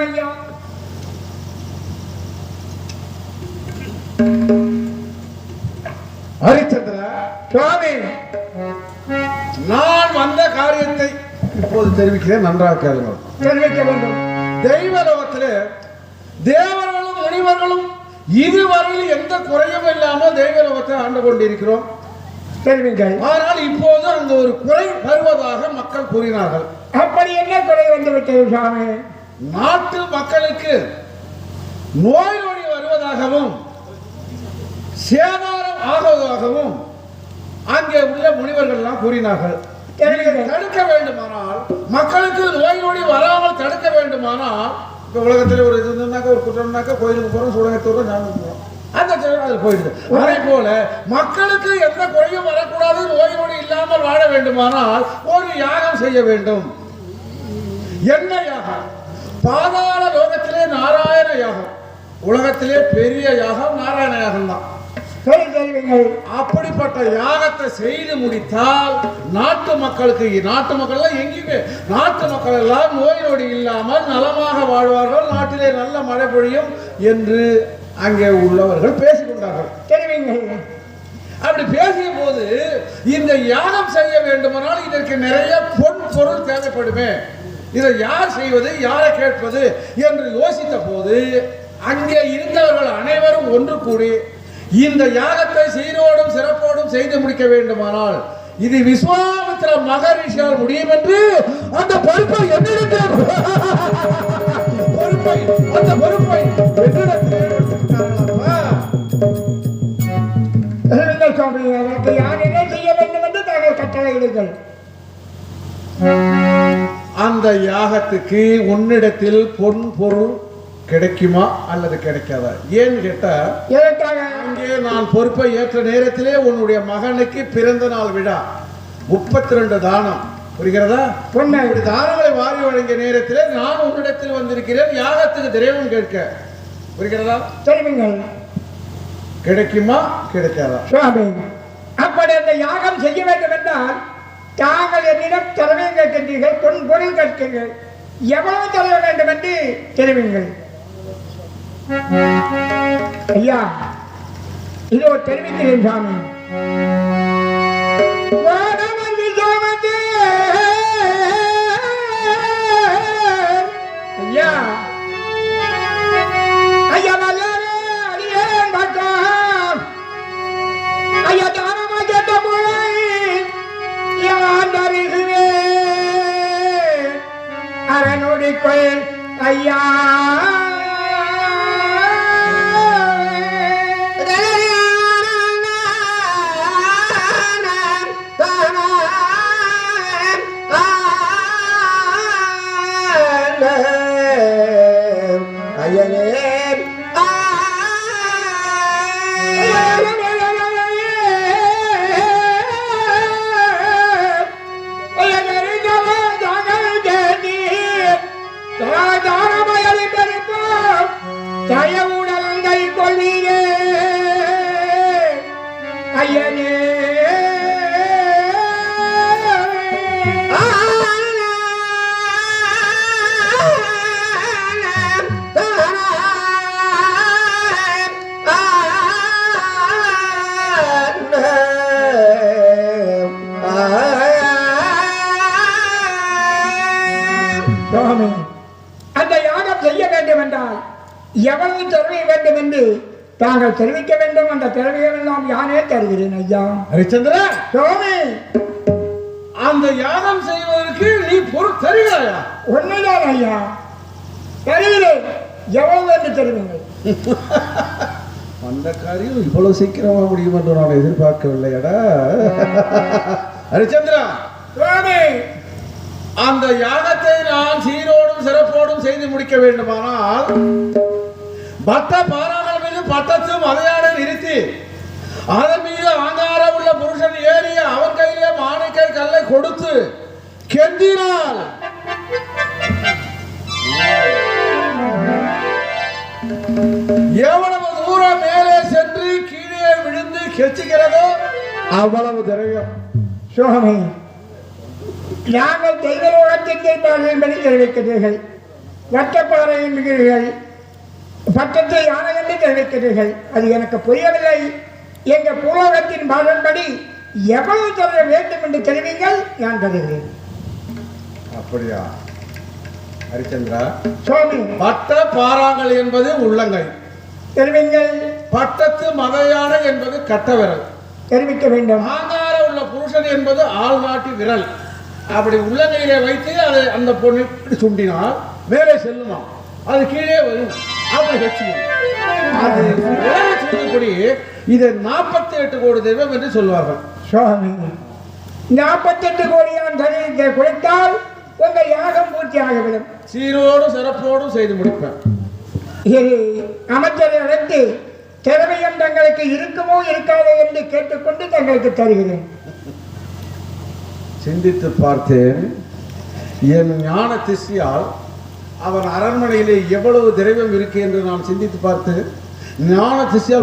வேண்டும் ஐயா ஹரிச்சந்திரா சுவாமி நான் வந்த காரியத்தை இப்போது தெரிவிக்கிறேன் நன்றாக கேளுங்கள். தெரிவிக்க வேண்டும். தெய்வலோகத்திலே தேவர்களும் முனிவர்களும் இதுவரையில் எந்த குறையும் இல்லாமல் தெய்வலோகத்தை ஆண்டு கொண்டிருக்கிறோம். தெரிவிங்கள். ஆனால் இப்போது அந்த ஒரு குறை வருவதாக மக்கள் கூறினார்கள். அப்படி என்ன குறை வந்து விட்டது சுவாமி? நாட்டு மக்களுக்கு நோய் நொடி வருவதாகவும் சேதாரம் ஆகுவதாகவும் அங்கே உள்ள முனிவர்கள் எல்லாம் கூறினார்கள் தடுக்க வேண்டுமானால் மக்களுக்கு நோய் நொடி வராமல் தடுக்க வேண்டுமானால் இந்த உலகத்தில் ஒரு இது இருந்ததுனாக்கா ஒரு குற்றம்னாக்கா கோயிலுக்கு போறோம் சூடகத்து வரோம் ஞாபகம் போறோம். அந்த அது போயிடுது. அதே போல மக்களுக்கு எந்த குறையும் வரக்கூடாது நோய் நொடி இல்லாமல் வாழ வேண்டுமானால் ஒரு யாகம் செய்ய வேண்டும். என்ன யாகம்? பாதாள லோகத்திலே நாராயண யாகம் உலகத்திலே பெரிய யாகம் நாராயண யாகம் தான் அப்படிப்பட்ட யாகத்தை செய்து முடித்தால் நாட்டு மக்களுக்கு நாட்டு மக்கள் எல்லாம் எங்கேயுமே நாட்டு மக்கள் எல்லாம் நோய் நொடி இல்லாமல் நலமாக வாழ்வார்கள். நாட்டிலே நல்ல மழை பொழியும் என்று அங்கே உள்ளவர்கள் பேசிக் கொண்டார்கள் தெரிவிங்கள் அப்படி பேசிய போது இந்த யாகம் செய்ய வேண்டுமானால் இதற்கு நிறைய பொன் பொருள் தேவைப்படுமே. இதை யார் செய்வது யாரை கேட்பது என்று யோசித்த போது அங்கே இருந்தவர்கள் அனைவரும் ஒன்று கூடி இந்த யாகத்தை சீரோடும் சிறப்போடும் செய்து முடிக்க வேண்டுமானால் இது விஸ்வாமித்திர மகரிஷியால் முடியும் என்று அந்த பொறுப்பை என்னிடத்தில் பொறுப்பை அந்த பொறுப்பை என்னிடத்தில் அந்த யாகத்துக்கு உன்னிடத்தில் பொன் பொருள் கிடைக்குமா அல்லது கிடைக்காதா? ஏன்னு கேட்டா எதற்காக அங்கே நான் பொறுப்பை ஏற்ற நேரத்திலே உன்னுடைய மகனுக்கு பிறந்த நாள் விழா. முப்பத்தி ரெண்டு தானம். புரிகிறதா? பொண்ணு இப்படி தானங்களை வாரி வழங்கிய நேரத்திலே நான் உன்னிடத்தில் வந்திருக்கிறேன். யாகத்துக்கு திரைவம் கேட்க. புரிகிறதா? தெரிவிங்கள் கிடைக்குமா? கிடைக்காதா? அப்படி அந்த யாகம் செய்ய வேண்டும் என்றால் தாங்கள் என்னிடம் திறமையும் கேட்கின்றீர்கள் பொன் பொருள் கேட்கிறீர்கள் எவ்வளவு தர வேண்டும் என்று தெரிவிங்கள் ஐயா இதோ தெரிவிக்கிறேன் சாமி. அரணொடி கோயில் ஐயா ஐயனே. அந்த யாகம் செய்ய வேண்டும் என்றால் எவ்வளவு திறமை வேண்டும் என்று தாங்கள் தெரிவிக்க வேண்டும் அந்த திறமையெல்லாம் யானே தருகிறேன் ஐயா. ஹரிச்சந்திரா! சுவாமி! அந்த யாகம் செய்வதற்கு நீ பொருள் தருகிறாயா? ஒன்றுதான் ஐயா. தருகிறேன். எவ்வளவு என்று தெரிவிங்கள் அந்த காரியம் இவ்வளவு சீக்கிரமா முடியும் என்று நான் எதிர்பார்க்கவில்லையடா. ஹரிச்சந்திரா! சுவாமி! அந்த யாகத்தை நான் சீரோடும் சிறப்போடும் செய்து முடிக்க வேண்டுமானால் பாறாமல் மீது பட்டத்தும் அதையான நிறுத்தி அதன் மீது ஆங்காரம் உள்ள புருஷன் ஏறி அவன் கையிலே மாணிக்கை கல்லை கொடுத்து கெந்தினால் எவ்வளவு தூரம் மேலே சென்று கீழே விழுந்து கெச்சுகிறதோ அவ்வளவு திரவியம் சோகமே நாங்கள் தெய்வலோகத்தின் கேட்பார்கள் என்பதை தெரிவிக்கிறீர்கள் வட்டப்பாறையின் மிகுதிகள் பட்டத்து யானை என்று தெரிவிக்கிறீர்கள்? அது எனக்கு புரியவில்லை. எங்கள் பூலோகத்தின் பாடன்படி எவ்வளவு தர வேண்டும் என்று தெரிவிங்கள் நான் தருகிறேன். அப்படியா? ஹரிச்சந்திரா சுவாமி. பட்ட பாறாங்கல் என்பது உள்ளங்கை தெரிவிங்கள் பட்டத்து மதையானை என்பது கட்ட விரல் தெரிவிக்க வேண்டும். ஆங்கார உள்ள புருஷன் என்பது ஆள்நாட்டி விரல். அப்படி உள்ளங்கையிலே வைத்து அதை அந்த பொண்ணு சுண்டினால் மேலே செல்லுமா? அது கீழே வரும். வச்சுக்கணும் அது இதை நாற்பத்தி எட்டு கோடி தெய்வம் என்று சொல்வார்கள். சுவாமி நாற்பத்தெட்டு கோடியான் தருவிக்க கொடுத்தால் உங்கள் யாகம் பூர்த்தி ஆகிவிடும். சீரோடு சிறப்போடும் செய்து முடிப்பேன். அமைச்சரை அழைத்து திறமையும் தங்களுக்கு இருக்குமோ இருக்காதோ என்று கேட்டுக்கொண்டு தங்களுக்கு தருகிறேன். சிந்தித்து பார்த்தேன் என் ஞான திசையால் அவன் அரண்மனையிலே எவ்வளவு திரவியம் இருக்கு என்று நான் சிந்தித்து பார்த்து ஞான திசையால்